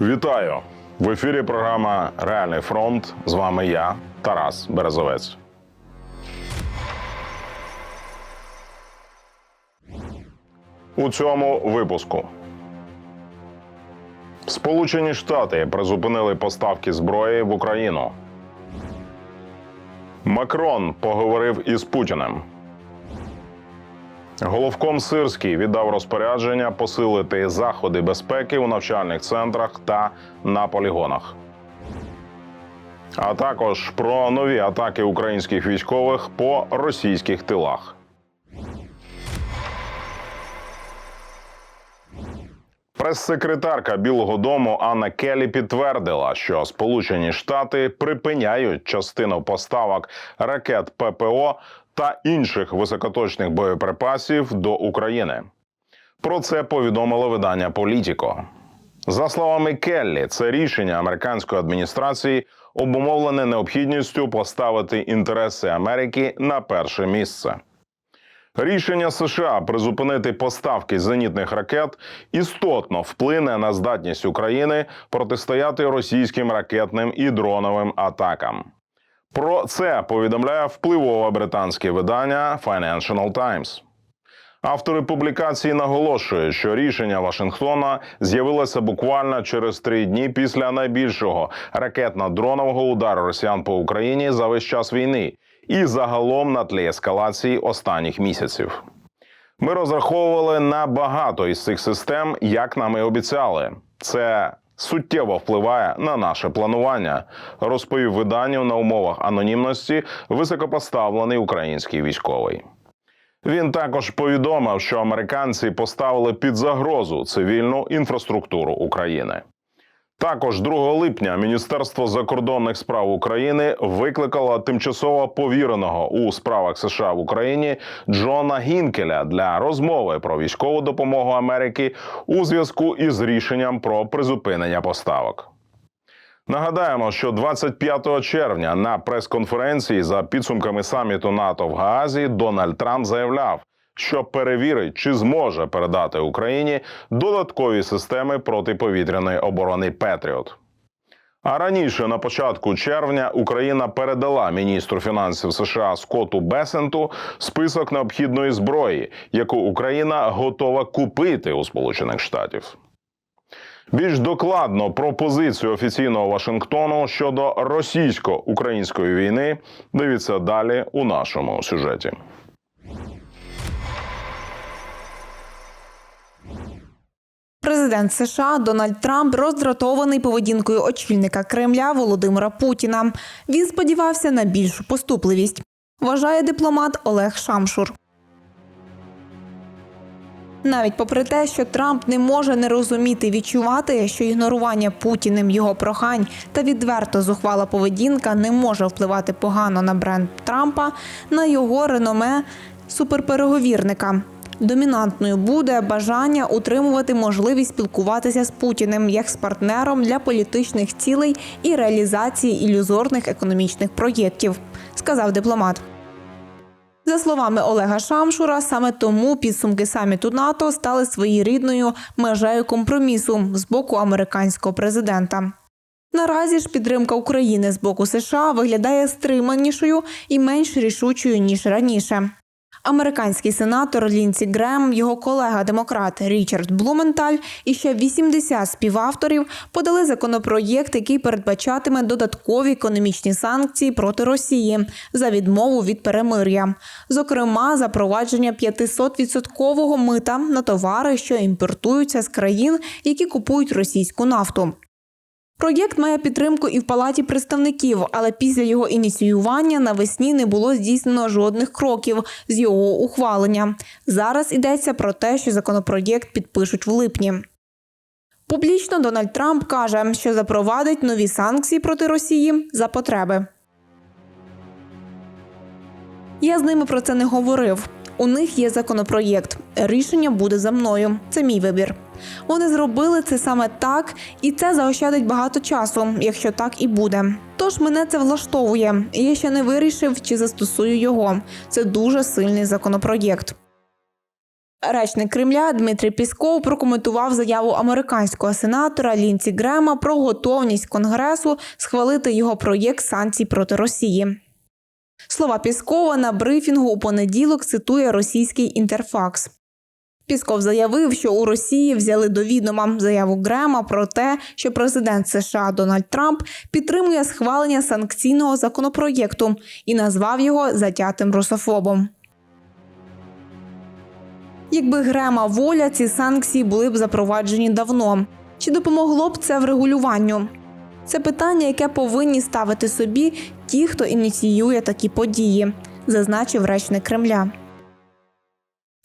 Вітаю! В ефірі програма Реальний фронт. З вами я, Тарас Березовець. У цьому випуску Сполучені Штати призупинили поставки зброї в Україну. Макрон поговорив із Путіним. Головком Сирський віддав розпорядження посилити заходи безпеки у навчальних центрах та на полігонах. А також про нові атаки українських військових по російських тилах. Прес-секретарка Білого Дому Анна Келлі підтвердила, що Сполучені Штати припиняють частину поставок ракет ППО та інших високоточних боєприпасів до України. Про це повідомило видання Політіко. За словами Келлі, це рішення американської адміністрації обумовлене необхідністю поставити інтереси Америки на перше місце. Рішення США призупинити поставки зенітних ракет істотно вплине на здатність України протистояти російським ракетним і дроновим атакам. Про це повідомляє впливове британське видання Financial Times. Автори публікації наголошують, що рішення Вашингтона з'явилося буквально через три дні після найбільшого ракетно-дронового удару росіян по Україні за весь час війни і загалом на тлі ескалації останніх місяців. Ми розраховували на багато із цих систем, як нам і обіцяли. Це суттєво впливає на наше планування, розповів виданню на умовах анонімності високопоставлений український військовий. Він також повідомив, що американці поставили під загрозу цивільну інфраструктуру України. Також 2 липня Міністерство закордонних справ України викликало тимчасово повіреного у справах США в Україні Джона Гінкеля для розмови про військову допомогу Америки у зв'язку із рішенням про призупинення поставок. Нагадаємо, що 25 червня на прес-конференції за підсумками саміту НАТО в Гаазі Дональд Трамп заявляв, що перевірить, чи зможе передати Україні додаткові системи протиповітряної оборони Петріот. А раніше, на початку червня, Україна передала міністру фінансів США Скотту Бесенту список необхідної зброї, яку Україна готова купити у Сполучених Штатів. Більш докладно про позицію офіційного Вашингтону щодо російсько-української війни дивіться далі у нашому сюжеті. Президент США Дональд Трамп роздратований поведінкою очільника Кремля Володимира Путіна. Він сподівався на більшу поступливість. Вважає дипломат Олег Шамшур. Навіть попри те, що Трамп не може не розуміти відчувати, що ігнорування Путіним його прохань та відверто зухвала поведінка не може впливати погано на бренд Трампа, на його реноме суперпереговірника. Домінантною буде бажання утримувати можливість спілкуватися з Путіним як з партнером для політичних цілей і реалізації ілюзорних економічних проєктів, сказав дипломат. За словами Олега Шамшура, саме тому підсумки саміту НАТО стали своєрідною межею компромісу з боку американського президента. Наразі ж підтримка України з боку США виглядає стриманішою і менш рішучою ніж раніше. Американський сенатор Лінсі Грем, його колега-демократ Річард Блументаль і ще 80 співавторів подали законопроєкт, який передбачатиме додаткові економічні санкції проти Росії за відмову від перемир'я, зокрема, запровадження 500-відсоткового мита на товари, що імпортуються з країн, які купують російську нафту. Проєкт має підтримку і в палаті представників, але після його ініціювання навесні не було здійснено жодних кроків з його ухвалення. Зараз йдеться про те, що законопроєкт підпишуть в липні. Публічно Дональд Трамп каже, що запровадить нові санкції проти Росії за потреби. Я з ними про це не говорив. У них є законопроєкт. Рішення буде за мною. Це мій вибір. Вони зробили це саме так, і це заощадить багато часу, якщо так і буде. Тож мене це влаштовує. Я ще не вирішив, чи застосую його. Це дуже сильний законопроєкт. Речник Кремля Дмитрий Пісков прокоментував заяву американського сенатора Лінці Грема про готовність Конгресу схвалити його проєкт санкцій проти Росії. Слова Піскова на брифінгу у понеділок цитує російський інтерфакс. Пісков заявив, що у Росії взяли до відома заяву Грема про те, що президент США Дональд Трамп підтримує схвалення санкційного законопроєкту і назвав його затятим русофобом. Якби Грема воля, ці санкції були б запроваджені давно. Чи допомогло б це врегулюванню? Це питання, яке повинні ставити собі ті, хто ініціює такі події, зазначив речник Кремля.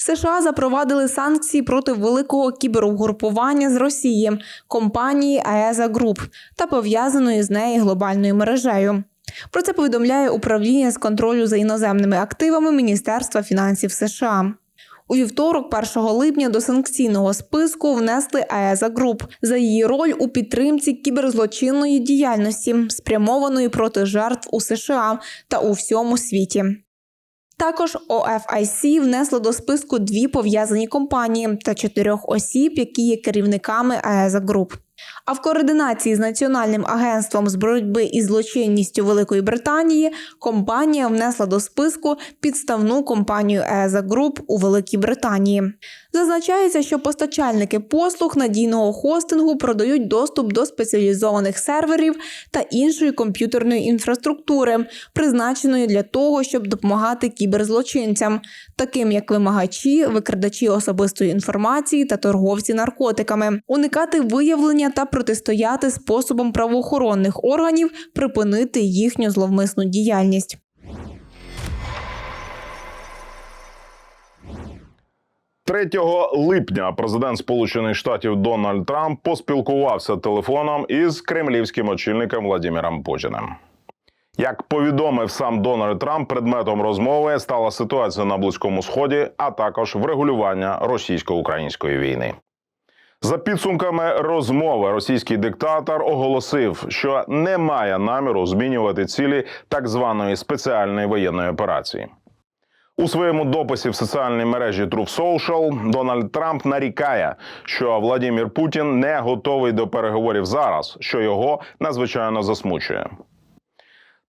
США запровадили санкції проти великого кіберугрупування з Росії компанії АЕЗа Груп та пов'язаної з нею глобальною мережею. Про це повідомляє управління з контролю за іноземними активами Міністерства фінансів США. У вівторок, 1 липня, до санкційного списку внесли АЕЗа Груп за її роль у підтримці кіберзлочинної діяльності, спрямованої проти жертв у США та у всьому світі. Також OFIC внесло до списку дві пов'язані компанії та чотирьох осіб, які є керівниками АЕЗа Груп. А в координації з Національним агентством з боротьби із злочинністю Великої Британії компанія внесла до списку підставну компанію ЕЗА Груп у Великій Британії. Зазначається, що постачальники послуг надійного хостингу продають доступ до спеціалізованих серверів та іншої комп'ютерної інфраструктури, призначеної для того, щоб допомагати кіберзлочинцям, таким як вимагачі, викрадачі особистої інформації та торговці наркотиками, уникати виявлення та протистояти способом правоохоронних органів припинити їхню зловмисну діяльність. – 3 липня президент Сполучених Штатів Дональд Трамп поспілкувався телефоном із кремлівським очільником Владимиром Путіним. Як повідомив сам Дональд Трамп, предметом розмови стала ситуація на Близькому Сході, а також врегулювання російсько-української війни. За підсумками розмови, російський диктатор оголосив, що не має наміру змінювати цілі так званої спеціальної воєнної операції. У своєму дописі в соціальній мережі Truth Social Дональд Трамп нарікає, що Владимир Путін не готовий до переговорів зараз, що його надзвичайно засмучує.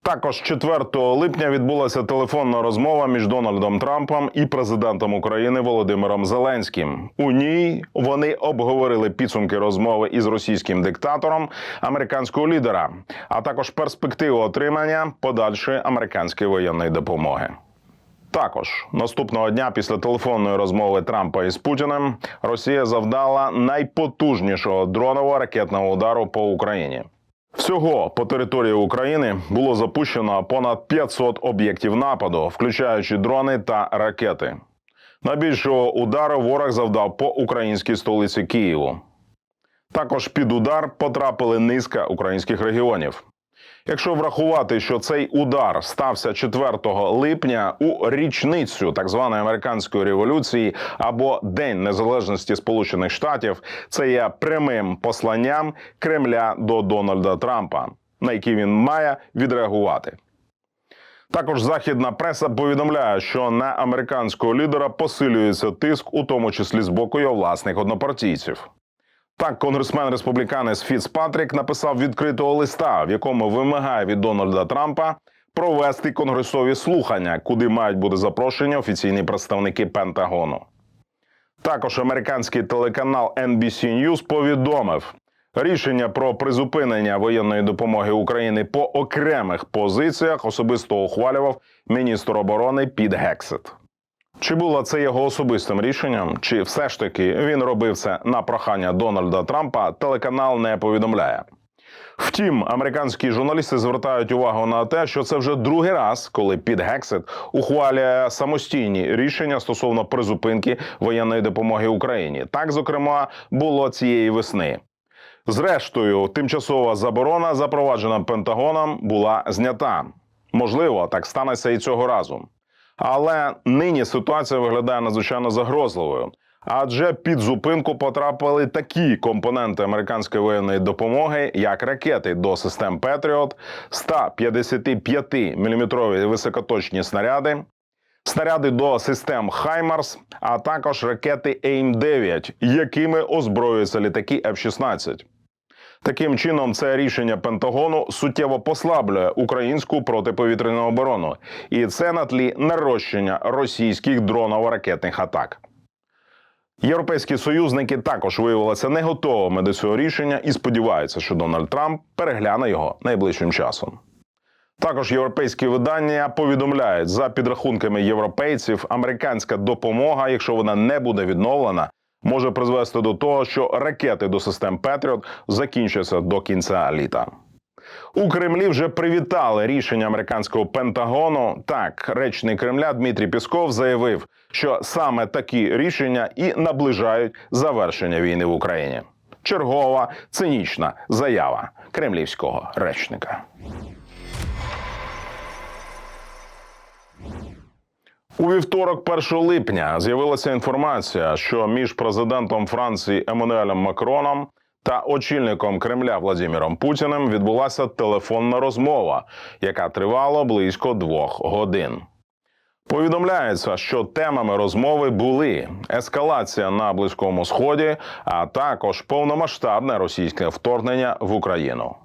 Також 4 липня відбулася телефонна розмова між Дональдом Трампом і президентом України Володимиром Зеленським. У ній вони обговорили підсумки розмови із російським диктатором американського лідера, а також перспективу отримання подальшої американської воєнної допомоги. Також наступного дня після телефонної розмови Трампа із Путіним Росія завдала найпотужнішого дронового ракетного удару по Україні. Всього по території України було запущено понад 500 об'єктів нападу, включаючи дрони та ракети. Найбільшого удару ворог завдав по українській столиці Києву. Також під удар потрапили низка українських регіонів. Якщо врахувати, що цей удар стався 4 липня у річницю так званої американської революції або День Незалежності Сполучених Штатів, це є прямим посланням Кремля до Дональда Трампа, на який він має відреагувати. Також західна преса повідомляє, що на американського лідера посилюється тиск, у тому числі з боку його власних однопартійців. Так, конгресмен республіканець Фіцпатрік написав відкритого листа, в якому вимагає від Дональда Трампа провести конгресові слухання, куди мають бути запрошені офіційні представники Пентагону. Також американський телеканал NBC News повідомив, рішення про призупинення воєнної допомоги України по окремих позиціях особисто ухвалював міністр оборони Піт Гексет. Чи було це його особистим рішенням, чи все ж таки він робив це на прохання Дональда Трампа, телеканал не повідомляє. Втім, американські журналісти звертають увагу на те, що це вже другий раз, коли Піт Гексет ухвалює самостійні рішення стосовно призупинки воєнної допомоги Україні. Так, зокрема, було цієї весни. Зрештою, тимчасова заборона, запроваджена Пентагоном, була знята. Можливо, так станеться і цього разу. Але нині ситуація виглядає надзвичайно загрозливою. Адже під зупинку потрапили такі компоненти американської воєнної допомоги, як ракети до систем Петріот, 155 мм високоточні снаряди, снаряди до систем Хаймарс, а також ракети АІМ-9, якими озброюються літаки F-16. Таким чином, це рішення Пентагону суттєво послаблює українську протиповітряну оборону, і це на тлі нарощення російських дроново-ракетних атак. Європейські союзники також виявилися не готовими до цього рішення і сподіваються, що Дональд Трамп перегляне його найближчим часом. Також європейські видання повідомляють, за підрахунками європейців, американська допомога, якщо вона не буде відновлена, може призвести до того, що ракети до систем Петріот закінчаться до кінця літа. У Кремлі вже привітали рішення американського Пентагону. Так, речник Кремля Дмитрій Пісков заявив, що саме такі рішення і наближають завершення війни в Україні. Чергова цинічна заява кремлівського речника. У вівторок, 1 липня, з'явилася інформація, що між президентом Франції Еммануелем Макроном та очільником Кремля Владимиром Путіним відбулася телефонна розмова, яка тривала близько двох годин. Повідомляється, що темами розмови були ескалація на близькому сході, а також повномасштабне російське вторгнення в Україну.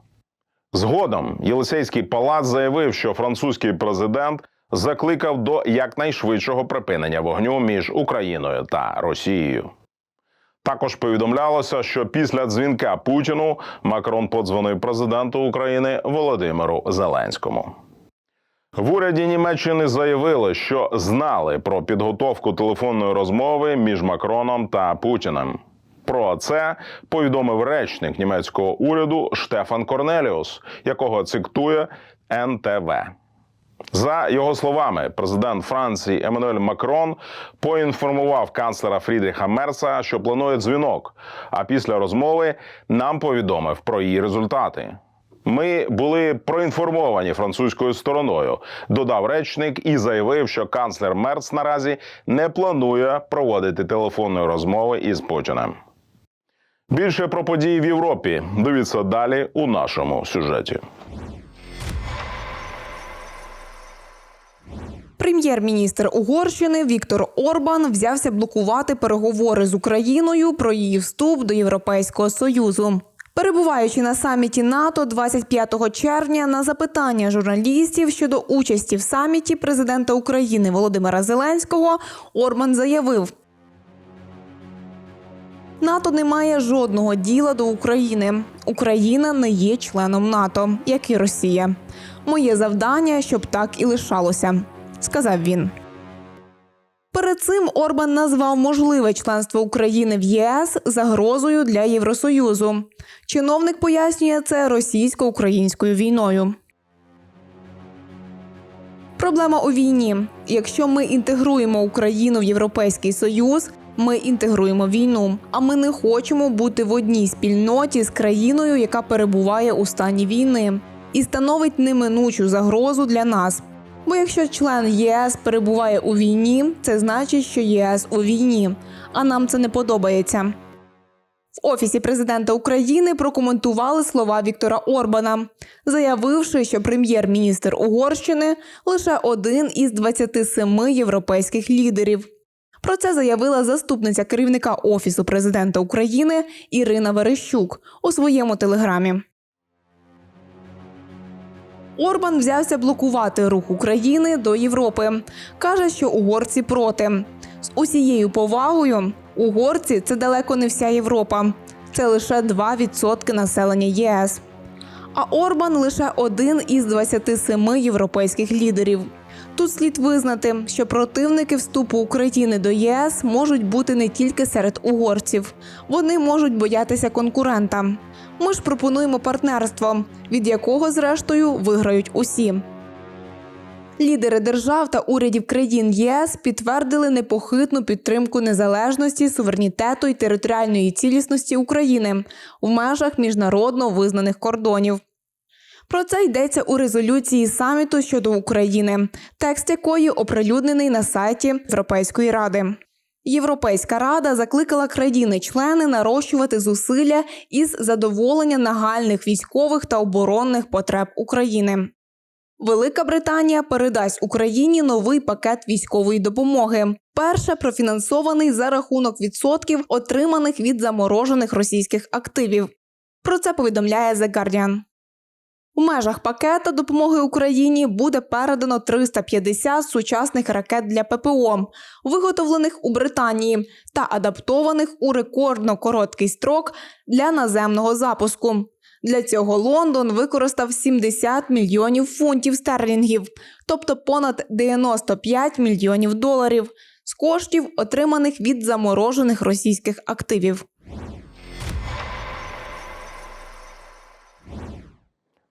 Згодом Єлисейський палац заявив, що французький президент закликав до якнайшвидшого припинення вогню між Україною та Росією. Також повідомлялося, що після дзвінка Путіну Макрон подзвонив президенту України Володимиру Зеленському. В уряді Німеччини заявили, що знали про підготовку телефонної розмови між Макроном та Путіним. Про це повідомив речник німецького уряду Штефан Корнеліус, якого цитує НТВ. За його словами, президент Франції Еммануель Макрон поінформував канцлера Фрідріха Мерца, що планує дзвінок. А після розмови нам повідомив про її результати. Ми були проінформовані французькою стороною, додав речник і заявив, що канцлер Мерц наразі не планує проводити телефонної розмови із Путіним. Більше про події в Європі. Дивіться далі у нашому сюжеті. Прем'єр-міністр Угорщини Віктор Орбан взявся блокувати переговори з Україною про її вступ до Європейського союзу. Перебуваючи на саміті НАТО 25 червня на запитання журналістів щодо участі в саміті президента України Володимира Зеленського, Орбан заявив. НАТО не має жодного діла до України. Україна не є членом НАТО, як і Росія. Моє завдання, щоб так і лишалося, сказав він. Перед цим Орбан назвав можливе членство України в ЄС загрозою для Євросоюзу. Чиновник пояснює це російсько-українською війною. Проблема у війні. Якщо ми інтегруємо Україну в Європейський Союз, ми інтегруємо війну. А ми не хочемо бути в одній спільноті з країною, яка перебуває у стані війни, і становить неминучу загрозу для нас. Бо якщо член ЄС перебуває у війні, це значить, що ЄС у війні, а нам це не подобається. В офісі президента України прокоментували слова Віктора Орбана, заявивши, що прем'єр-міністр Угорщини лише один із 27 європейських лідерів. Про це заявила заступниця керівника офісу президента України Ірина Верещук у своєму телеграмі. Орбан взявся блокувати рух України до Європи. каже, що угорці проти. З усією повагою, угорці це далеко не вся Європа. Це лише 2% населення ЄС. А Орбан лише один із 27 європейських лідерів. Тут слід визнати, що противники вступу України до ЄС можуть бути не тільки серед угорців, вони можуть боятися конкурента. Ми ж пропонуємо партнерство, від якого, зрештою, виграють усі. Лідери держав та урядів країн ЄС підтвердили непохитну підтримку незалежності, суверенітету і територіальної цілісності України в межах міжнародно визнаних кордонів. Про це йдеться у резолюції саміту щодо України, текст якої оприлюднений на сайті Європейської ради. Європейська рада закликала країни-члени нарощувати зусилля із задоволення нагальних військових та оборонних потреб України. Велика Британія передасть Україні новий пакет військової допомоги. Перше профінансований за рахунок відсотків, отриманих від заморожених російських активів. Про це повідомляє The Guardian. У межах пакета допомоги Україні буде передано 350 сучасних ракет для ППО, виготовлених у Британії та адаптованих у рекордно короткий строк для наземного запуску. Для цього Лондон використав 70 мільйонів фунтів стерлінгів, тобто понад 95 мільйонів доларів з коштів, отриманих від заморожених російських активів.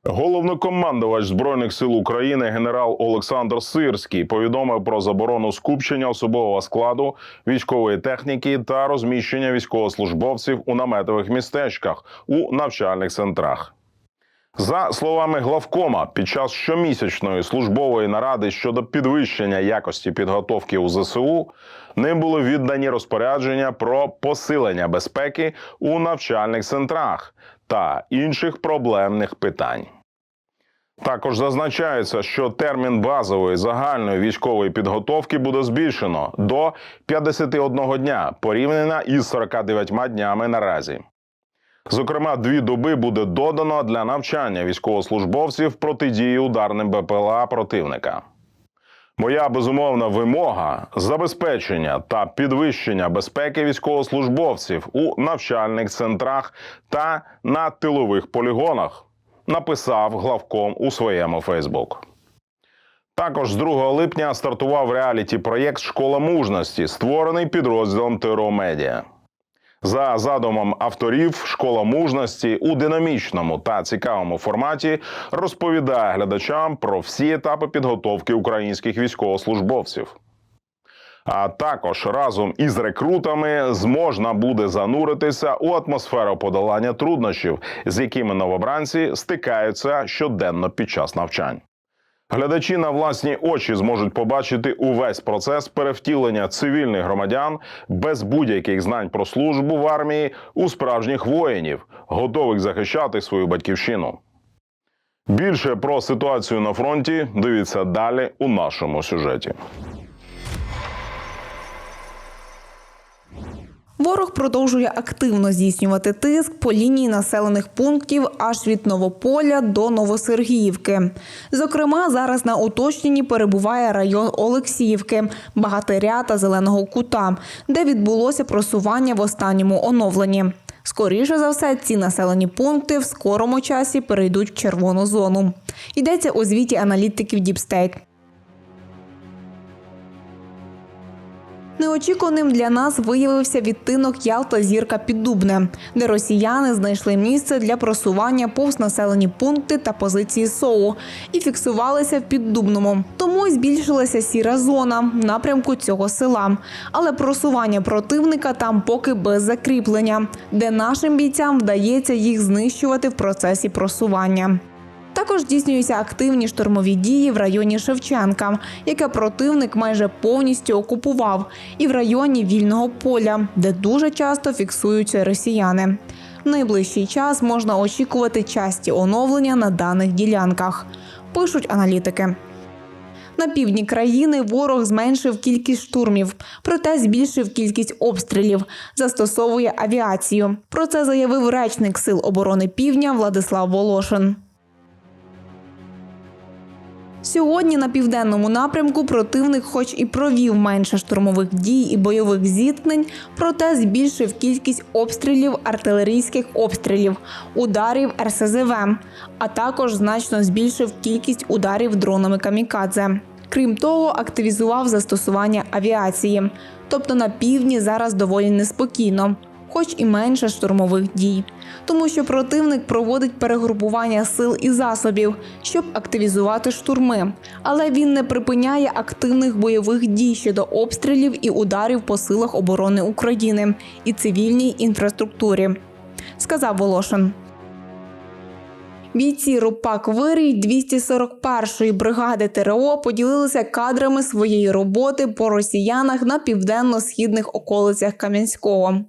Головнокомандувач збройних сил України генерал Олександр Сирський повідомив про заборону скупчення особового складу, військової техніки та розміщення військовослужбовців у наметових містечках у навчальних центрах. За словами главкома, під час щомісячної службової наради щодо підвищення якості підготовки у ЗСУ ним були віддані розпорядження про посилення безпеки у навчальних центрах та інших проблемних питань. Також зазначається, що термін базової загальної військової підготовки буде збільшено до 51 дня порівняно із 49 днями наразі. Зокрема, дві доби буде додано для навчання військовослужбовців протидії ударним БПЛА противника. Моя безумовна вимога забезпечення та підвищення безпеки військовослужбовців у навчальних центрах та на тилових полігонах, написав главком у своєму Фейсбук. Також з 2 липня стартував реаліті проєкт Школа мужності, створений підрозділом Медіа. За задумом авторів, школа мужності у динамічному та цікавому форматі розповідає глядачам про всі етапи підготовки українських військовослужбовців. А також разом із рекрутами зможна буде зануритися у атмосферу подолання труднощів, з якими новобранці стикаються щоденно під час навчань. Глядачі на власні очі зможуть побачити увесь процес перевтілення цивільних громадян без будь-яких знань про службу в армії у справжніх воїнів, готових захищати свою батьківщину. Більше про ситуацію на фронті дивіться далі у нашому сюжеті. Ворог продовжує активно здійснювати тиск по лінії населених пунктів аж від Новополя до Новосергіївки. Зокрема, зараз на уточненні перебуває район Олексіївки, Багатиря та Зеленого Кута, де відбулося просування в останньому оновленні. Скоріше за все, ці населені пункти в скорому часі перейдуть в червону зону. Йдеться у звіті аналітиків Діпстейт. Неочікуваним для нас виявився відтинок Ялта Зірка Піддубне, де росіяни знайшли місце для просування повз населені пункти та позиції СОУ і фіксувалися в Піддубному. Тому збільшилася сіра зона в напрямку цього села. Але просування противника там поки без закріплення, де нашим бійцям вдається їх знищувати в процесі просування. Також здійснюються активні штурмові дії в районі Шевченка, яке противник майже повністю окупував, і в районі вільного поля, де дуже часто фіксуються росіяни. В найближчий час можна очікувати часті оновлення на даних ділянках, пишуть аналітики. На півдні країни ворог зменшив кількість штурмів, проте збільшив кількість обстрілів, застосовує авіацію. Про це заявив речник Сил оборони Півдня Владислав Волошин. Сьогодні на південному напрямку противник, хоч і провів менше штурмових дій і бойових зіткнень, проте збільшив кількість обстрілів артилерійських обстрілів, ударів РСЗВ, а також значно збільшив кількість ударів дронами камікадзе. Крім того, активізував застосування авіації. Тобто на півдні зараз доволі неспокійно, хоч і менше штурмових дій, тому що противник проводить перегрупування сил і засобів, щоб активізувати штурми. Але він не припиняє активних бойових дій щодо обстрілів і ударів по силах оборони України і цивільній інфраструктурі, сказав Волошин. Бійці Рупак Вирій 241-ї бригади ТРО поділилися кадрами своєї роботи по росіянах на південно-східних околицях Кам'янського.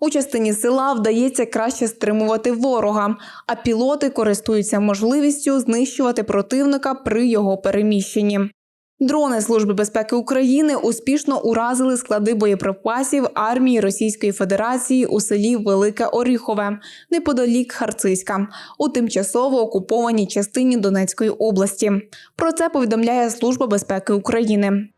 У частині села вдається краще стримувати ворога, а пілоти користуються можливістю знищувати противника при його переміщенні. Дрони Служби безпеки України успішно уразили склади боєприпасів армії Російської Федерації у селі Велике Оріхове неподалік Харциська у тимчасово окупованій частині Донецької області. Про це повідомляє Служба безпеки України.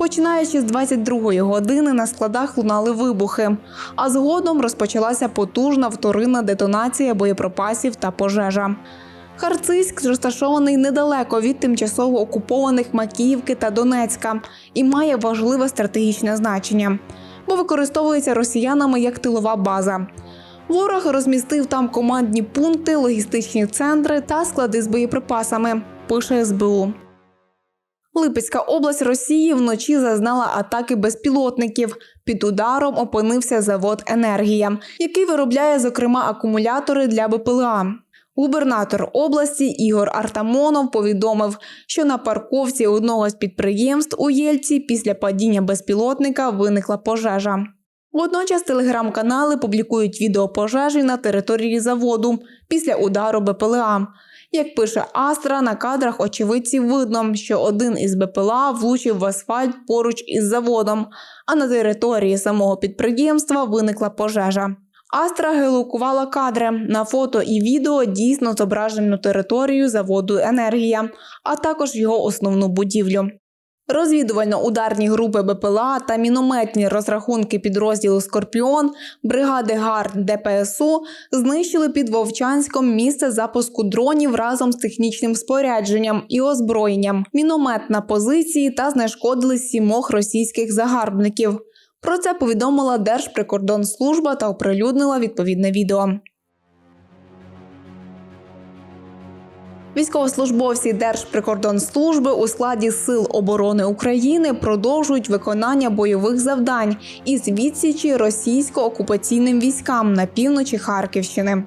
Починаючи з 22-ї години на складах лунали вибухи, а згодом розпочалася потужна вторинна детонація боєприпасів та пожежа. Харциськ розташований недалеко від тимчасово окупованих Макіївки та Донецька і має важливе стратегічне значення, бо використовується росіянами як тилова база. Ворог розмістив там командні пункти, логістичні центри та склади з боєприпасами. Пише СБУ. Липецька область Росії вночі зазнала атаки безпілотників. Під ударом опинився завод Енергія, який виробляє, зокрема, акумулятори для БПЛА. Губернатор області Ігор Артамонов повідомив, що на парковці одного з підприємств у Єльці після падіння безпілотника виникла пожежа. Водночас телеграм-канали публікують відео пожежі на території заводу після удару БПЛА. Як пише Астра, на кадрах очевидців видно, що один із БПЛА влучив в асфальт поруч із заводом, а на території самого підприємства виникла пожежа. Астра гелокувала кадри на фото і відео дійсно зображену територію заводу Енергія, а також його основну будівлю. Розвідувально-ударні групи БПЛА та мінометні розрахунки підрозділу Скорпіон бригади ГАРД ДПСУ знищили під Вовчанськом місце запуску дронів разом з технічним спорядженням і озброєнням, міномет на позиції та знешкодили сімох російських загарбників. Про це повідомила Держприкордонслужба та оприлюднила відповідне відео. Військовослужбовці Держприкордонслужби у складі Сил оборони України продовжують виконання бойових завдань із відсічі російсько-окупаційним військам на півночі Харківщини.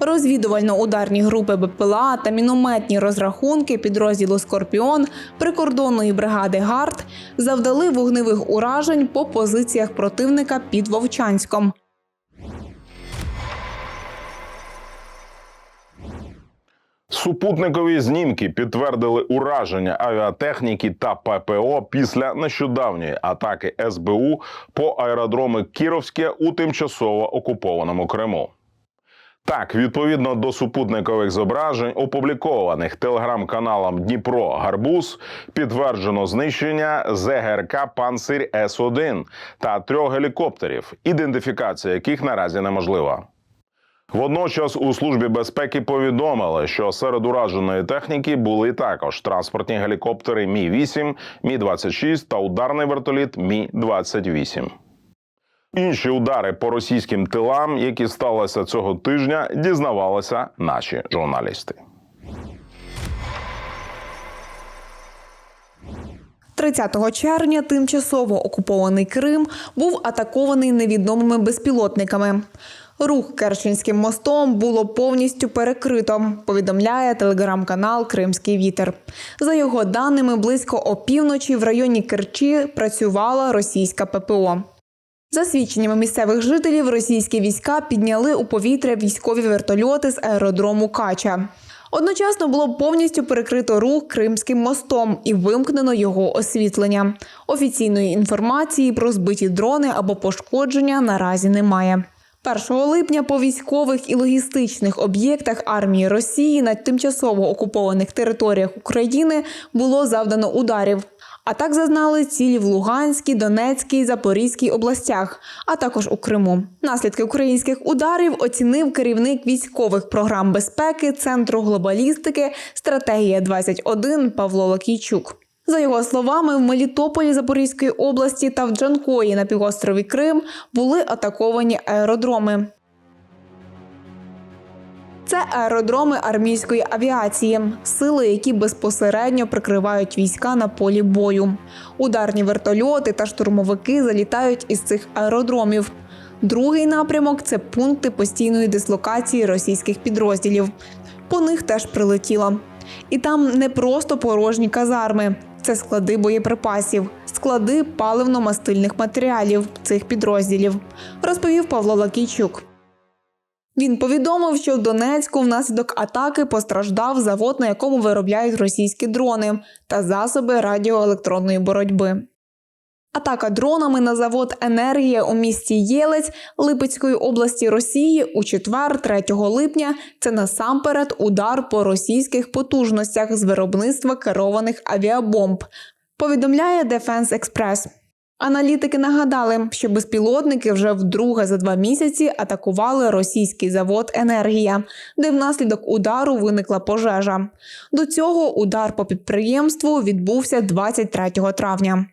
Розвідувально-ударні групи БПЛА та мінометні розрахунки підрозділу Скорпіон прикордонної бригади ГАРД завдали вогневих уражень по позиціях противника під Вовчанськом. Супутникові знімки підтвердили ураження авіатехніки та ППО після нещодавньої атаки СБУ по аеродроми Кіровське у тимчасово окупованому Криму. Так, відповідно до супутникових зображень, опублікованих телеграм-каналом Дніпро Гарбуз, підтверджено знищення ЗГРК Панцирь С-1 та трьох гелікоптерів, ідентифікація яких наразі неможлива. Водночас у службі безпеки повідомили, що серед ураженої техніки були також транспортні гелікоптери Мі 8 Мі 26 та ударний вертоліт Мі 28 Інші удари по російським тилам, які сталися цього тижня, дізнавалися наші журналісти. 30 червня тимчасово окупований Крим був атакований невідомими безпілотниками. Рух Керченським мостом було повністю перекрито. Повідомляє телеграм-канал Кримський вітер. За його даними, близько опівночі в районі Керчі працювала російська ППО. За свідченнями місцевих жителів, російські війська підняли у повітря військові вертольоти з аеродрому Кача. Одночасно було повністю перекрито рух Кримським мостом і вимкнено його освітлення. Офіційної інформації про збиті дрони або пошкодження наразі немає. 1 липня по військових і логістичних об'єктах армії Росії на тимчасово окупованих територіях України було завдано ударів. А так зазнали цілі в Луганській, Донецькій, Запорізькій областях, а також у Криму. Наслідки українських ударів оцінив керівник військових програм безпеки Центру глобалістики Стратегія 21 Павло Лакійчук. За його словами, в Мелітополі Запорізької області та в Джанкої на півострові Крим були атаковані аеродроми. Це аеродроми армійської авіації, сили, які безпосередньо прикривають війська на полі бою. Ударні вертольоти та штурмовики залітають із цих аеродромів. Другий напрямок це пункти постійної дислокації російських підрозділів. По них теж прилетіло. І там не просто порожні казарми, це склади боєприпасів, склади паливно-мастильних матеріалів цих підрозділів, розповів Павло Лакійчук. Він повідомив, що в Донецьку внаслідок атаки постраждав завод, на якому виробляють російські дрони та засоби радіоелектронної боротьби. Атака дронами на завод Енергія у місті Єлець Липецької області Росії у четвер, 3 липня, це насамперед удар по російських потужностях з виробництва керованих авіабомб. Повідомляє Defense Express. Аналітики нагадали, що безпілотники вже вдруге за два місяці атакували російський завод Енергія, де внаслідок удару виникла пожежа. До цього удар по підприємству відбувся 23 травня.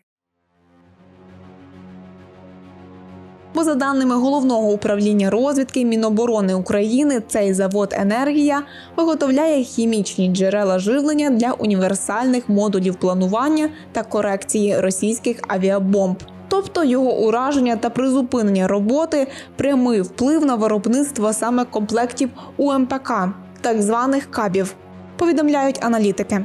Бо за даними головного управління розвідки Міноборони України, цей завод Енергія виготовляє хімічні джерела живлення для універсальних модулів планування та корекції російських авіабомб. Тобто його ураження та призупинення роботи прямий вплив на виробництво саме комплектів УМПК, так званих кабів, повідомляють аналітики.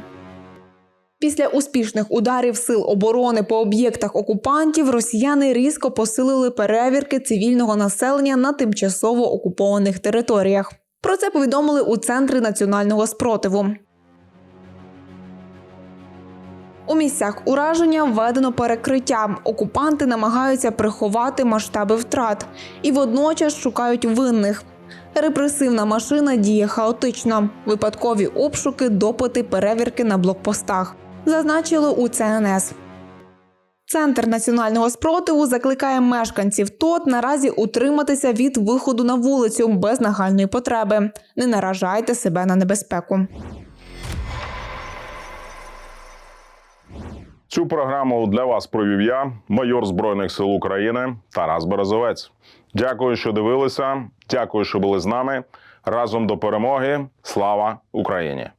Після успішних ударів сил оборони по об'єктах окупантів росіяни різко посилили перевірки цивільного населення на тимчасово окупованих територіях. Про це повідомили у центрі національного спротиву. У місцях ураження введено перекриття. Окупанти намагаються приховати масштаби втрат і водночас шукають винних. Репресивна машина діє хаотично. Випадкові обшуки, допити, перевірки на блокпостах. Зазначили у ЦНС. Центр національного спротиву закликає мешканців ТОТ наразі утриматися від виходу на вулицю без нагальної потреби. Не наражайте себе на небезпеку. Цю програму для вас провів я, майор Збройних сил України Тарас Березовець. Дякую, що дивилися. Дякую, що були з нами. Разом до перемоги. Слава Україні!